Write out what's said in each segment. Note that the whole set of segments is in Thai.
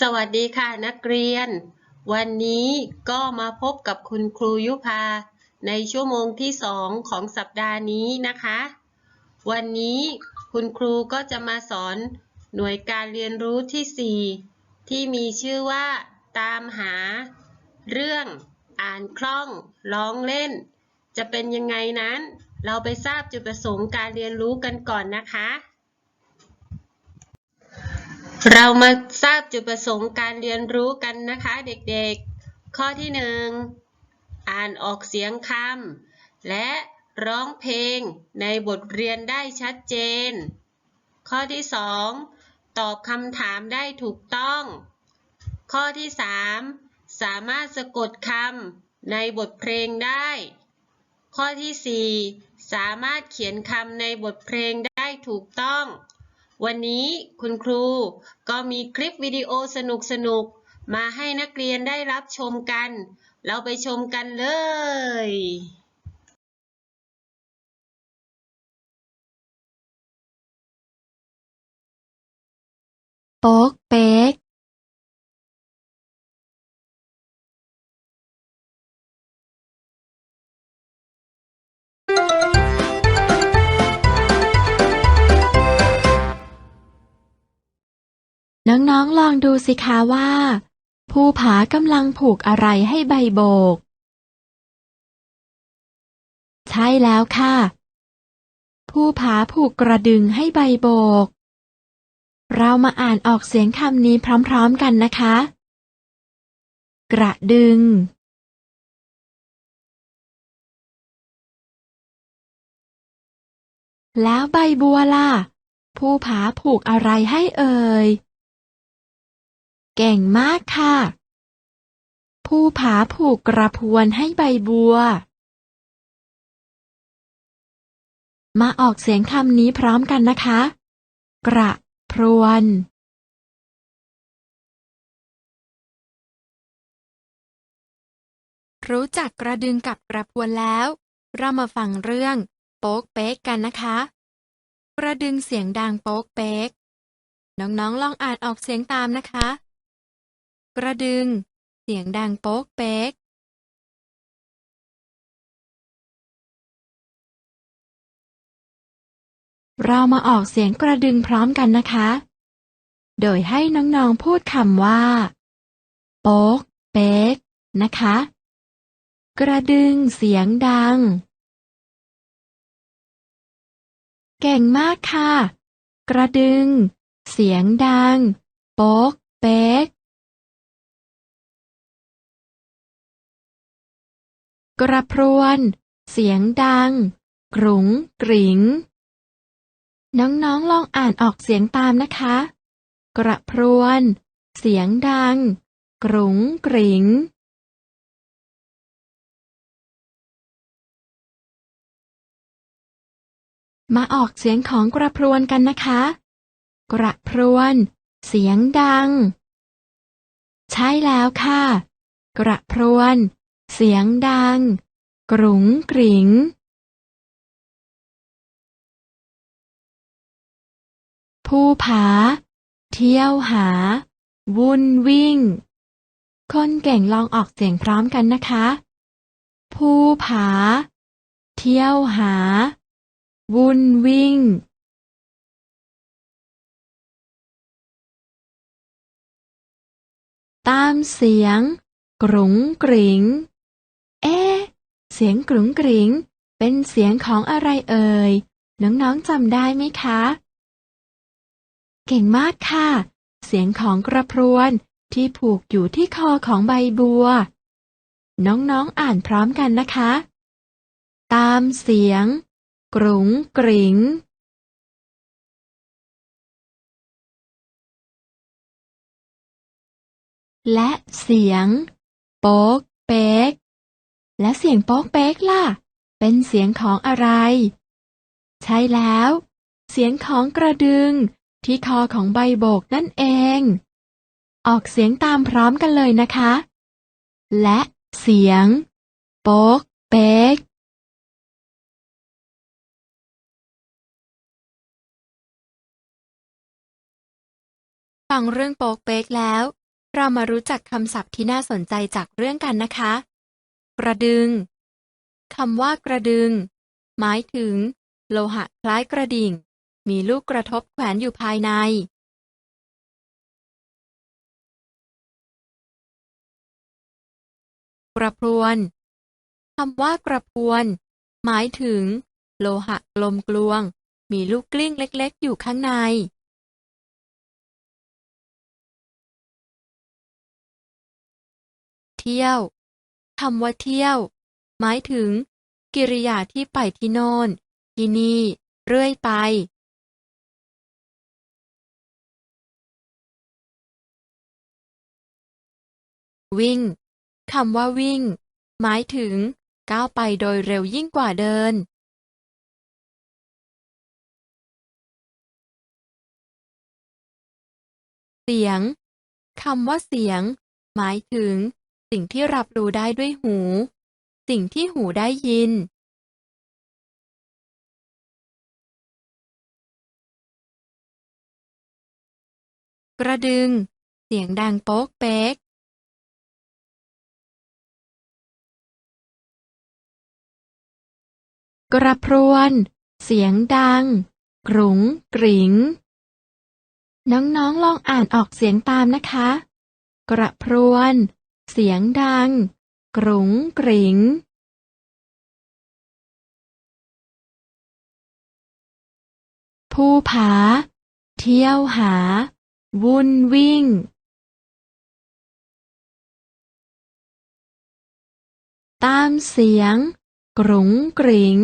สวัสดีค่ะนักเรียน วันนี้ก็มาพบกับคุณครูยุพา ในชั่วโมงที่สองของสัปดาห์นี้นะคะ วันนี้คุณครูก็จะมาสอนหน่วยการเรียนรู้ที่ 4 ที่มีชื่อว่าตามหา เรื่องอ่านคล่อง ร้องเล่น จะเป็นยังไงนั้น เราไปทราบจุดประสงค์การเรียนรู้กันก่อนนะคะ เรามาทราบจุดประสงค์การเรียนรู้กันนะคะเด็กๆ ข้อที่หนึ่งอ่านออกเสียงคำและร้องเพลงในบทเรียนได้ชัดเจน ข้อที่สองตอบคำถามได้ถูกต้อง ข้อที่สามสามารถสะกดคำในบทเพลงได้ ข้อที่สี่สามารถเขียนคำในบทเพลงได้ถูกต้อง วันนี้คุณครูก็มีคลิปวิดีโอสนุกๆมาให้นักเรียนได้รับชมกัน เราไปชมกันเลย ป๊กเป๊ก น้องๆลองดูสิคะว่า ภูผากำลังผูกอะไรให้ใบโบก ใช่แล้วค่ะ ภูผาผูกกระดึงให้ใบโบก เรามาอ่านออกเสียงคำนี้พร้อมๆกันนะคะ กระดึง แล้วใบบัวล่ะผู้ผาผูกอะไรให้เอ่ย เก่งมากค่ะผู้ผาผูกกระพวนให้ใบบัว มาออกเสียงคำนี้พร้อมกันนะคะ กระพรวน รู้จักกระดึงกับกระพวนแล้ว เรามาฟังเรื่อง โป๊กเป๊กกันนะคะ กระดึงเสียงดังโป๊กเป๊กน้องๆลองอ่านออกเสียงตามนะคะ กระดึง เสียงดังโป๊กเป๊กเรามาออกเสียงกระดึงพร้อมกันนะคะ โดยให้น้องๆพูดคำว่า โป๊ก เป๊ก นะคะ กระดึงเสียงดัง เก่งมากค่ะ กระดึง เสียงดัง โป๊ก เป๊ก กระพรวน เสียงดัง กรุงกริงน้องๆลองอ่านออกเสียงตามนะคะ กระพรวน เสียงดัง กรุงกริงมาออกเสียงของกระพรวนกันนะคะ กระพรวน เสียงดัง ใช่แล้วค่ะ กระพรวน เสียงดัง กรุงกริงผู้ผา เที่ยวหา วุ่นวิ่ง คนเก่งลองออกเสียงพร้อมกันนะคะ ผู้ผา เที่ยวหา วุ่นวิ่ง ตามเสียง กรุงกริงเอ๊ะ เสียงกรุงกริงเป็นเสียงของอะไรเอ่ย น้องๆจำได้ไหมคะ เก่งมากค่ะ เสียงของกระพรวนที่ผูกอยู่ที่คอของใบบัว น้องๆอ่านพร้อมกันนะคะ ตามเสียง กรุงกริงและเสียง โป๊กเป๊ก และเสียงโป๊กเป๊กล่ะ เป็นเสียงของอะไร ใช่แล้ว เสียงของกระดึง ที่คอของใบโบกนั่นเอง ออกเสียงตามพร้อมกันเลยนะคะ และเสียง โป๊กเป๊กฟังเรื่องโป๊กเป๊กแล้ว เรามารู้จักคำศัพท์ที่น่าสนใจจากเรื่องกันนะคะ กระดึง คำว่ากระดึง หมายถึง โลหะคล้ายกระดิ่ง มีลูกกระทบแขวนอยู่ภายใน กระพรวน คำว่ากระพรวน หมายถึง โลหะกลมกลวง มีลูกกลิ้งเล็กๆ อยู่ข้างใน เที่ยว คำว่าเที่ยว หมายถึง กิริยาที่ไปที่โน่นที่นี่ เรื่อยไป วิ่งคำว่าวิ่ง หมายถึง ก้าวไปโดยเร็วยิ่งกว่าเดิน เสียงคำว่าเสียง หมายถึง สิ่งที่รับรู้ได้ด้วยหู สิ่งที่หูได้ยิน กระดึง เสียงดังโป๊กเป๊ก กระพรวน เสียงดัง กรุงกริ๋งน้องๆลองอ่านออกเสียงตามนะคะ กระพรวน เสียงดัง กรุงกริงผู้ผา เที่ยวหา วุ่นวิ่ง ตามเสียง กรุงกริง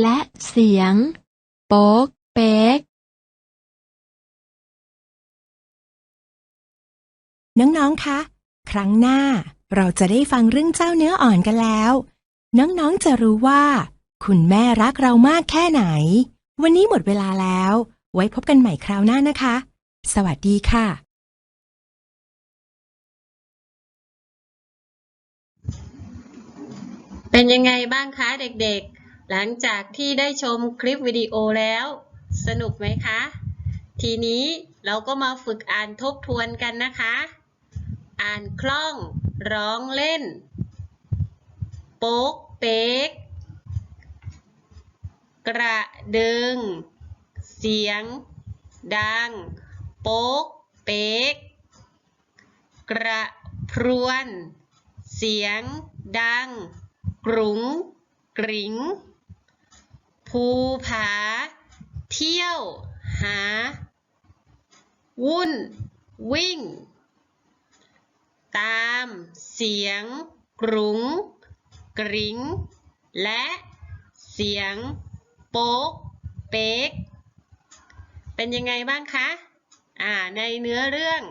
และเสียง โป๊กเป๊ก น้องๆ คะ ครั้งหน้าเราจะได้ฟังเรื่องเจ้าเนื้ออ่อนกันแล้ว น้องๆ จะรู้ว่า คุณแม่รักเรามากแค่ไหน วันนี้หมดเวลาแล้ว ไว้พบกันใหม่คราวหน้านะคะ สวัสดีค่ะ เป็นยังไงบ้างคะเด็กๆ หลังจากที่ได้ชมคลิปวิดีโอแล้ว สนุกไหมคะ ทีนี้เราก็มาฝึกอ่านทบทวนกันนะคะ อ่านคล่อง ร้องเล่น โป๊กเป๊ก กระดึง เสียง ดัง โป๊กเป๊ก กระพรวน เสียง ดัง กรุงกริงภูผา เที่ยว หา วุ่น วิ่ง ตาม เสียง กรุงกริงและเสียง โป๊ก เป๊ก เป็นยังไงบ้างคะ อ่า ในเนื้อเรื่อง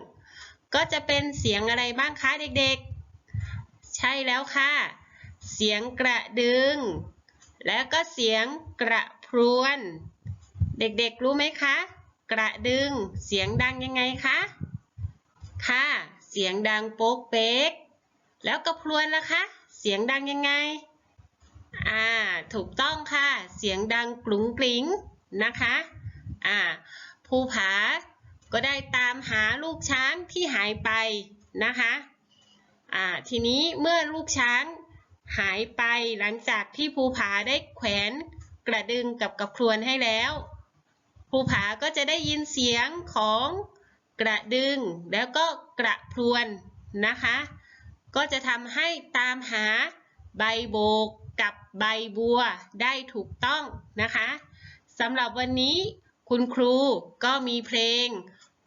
ก็จะเป็นเสียงอะไรบ้างคะเด็กๆ ใช่แล้วค่ะ เสียงกระดึง แล้วก็เสียงกระพรวน เด็กๆ รู้ไหมคะ กระดึง เสียงดังยังไงคะ ค่ะ เสียงดังโป๊กเป๊ก แล้วกระพรวนล่ะคะ เสียงดังยังไง อ่า ถูกต้องค่ะ เสียงดังกรุงกริงนะคะ อ่า ภูผา ก็ได้ตามหาลูกช้างที่หายไปนะคะ อ่า ทีนี้เมื่อลูกช้างหายไปหลังจากที่ภูผาได้แขวนกระดึงกับกระพรวนให้แล้ว ภูผาก็จะได้ยินเสียงของ กระดึง แล้วก็กระพรวนนะคะ ก็จะทำให้ตามหาใบโบกกับใบบัวได้ถูกต้องนะคะสำหรับวันนี้คุณครูก็มีเพลง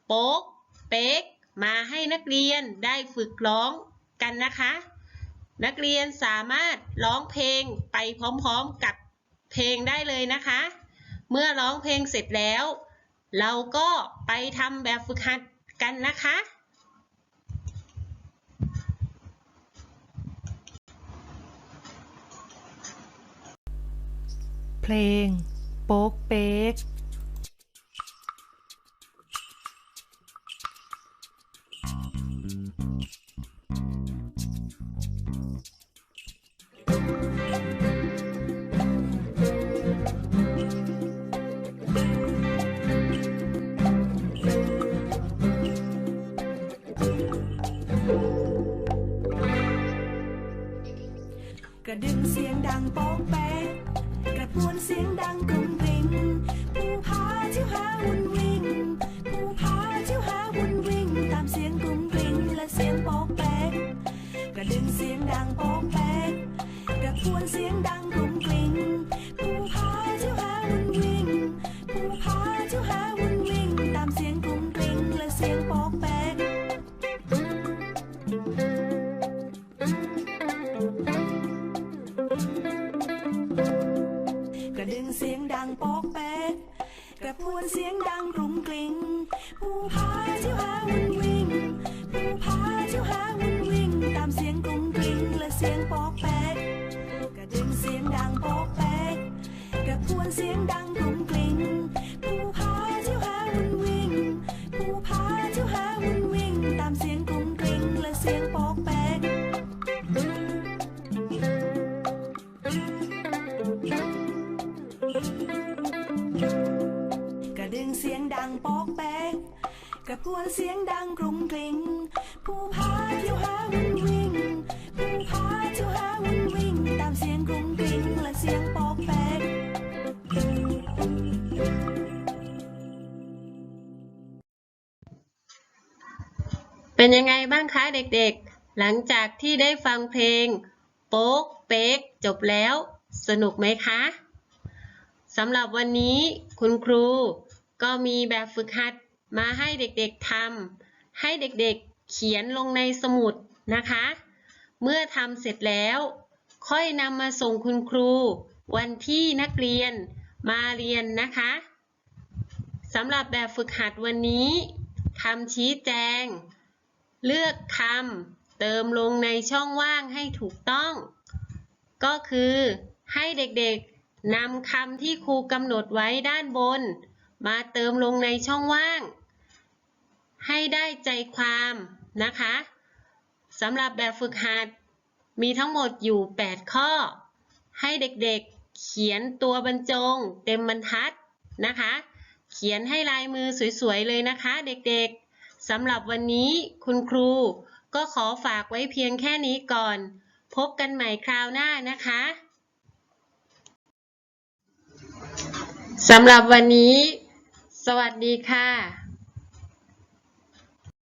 โป๊ก เป๊ก มาให้นักเรียนได้ฝึกร้องกันนะคะ นักเรียนสามารถร้องเพลงไปพร้อมๆกับเพลงได้เลยนะคะ เมื่อร้องเพลงเสร็จแล้ว เราก็ไปทำแบบฝึกหัดกันนะคะ เพลง โป๊กเป๊ก ดังป๊อกแป๊กกระพวนเสียงดังกรุงกริงภูผาเที่ยวหาวุ่นวิ่งภูผาเที่ยวหาวุ่นวิ่ง ตามเสียงกรุงกริงและเสียงป๊อกแป๊กกระดึงเสียงดังป๊อกแป๊กกระพวนเสียงดัง ดังปอกแป๊กกระพวนเสียงดังกรุงกริงผู้พาเที่ยวหาวุ่นวิ่งผู้พาเที่ยวหาวุ่นวิ่งตามเสียงกรุงกริงและเสียงปอกแป๊กเป็นยังไงบ้างคะเด็กๆ หลังจากที่ได้ฟังเพลง โป๊กเป๊กจบแล้ว สนุกไหมคะสำหรับวันนี้คุณครู ก็มีแบบฝึกหัดมาให้เด็กๆทำให้เด็กๆเขียนลงในสมุดนะคะ เมื่อทำเสร็จแล้ว ค่อยนำมาส่งคุณครู วันที่นักเรียนมาเรียนนะคะสำหรับแบบฝึกหัดวันนี้คำชี้แจง เลือกคำเติมลงในช่องว่างให้ถูกต้อง ก็คือให้เด็กๆนำคำที่ครูกำหนดไว้ด้านบน มาเติมลงในช่องว่าง ให้ได้ใจความนะคะสำหรับแบบฝึกหัดมีทั้งหมดอยู่ 8 ข้อ ให้เด็กๆเขียนตัวบรรจง เต็มบรรทัดนะคะ เขียนให้ลายมือสวยๆเลยนะคะ เด็กๆสำหรับวันนี้คุณครูก็ขอฝากไว้เพียงแค่นี้ก่อน พบกันใหม่คราวหน้านะคะสำหรับวันนี้ สวัสดีค่ะ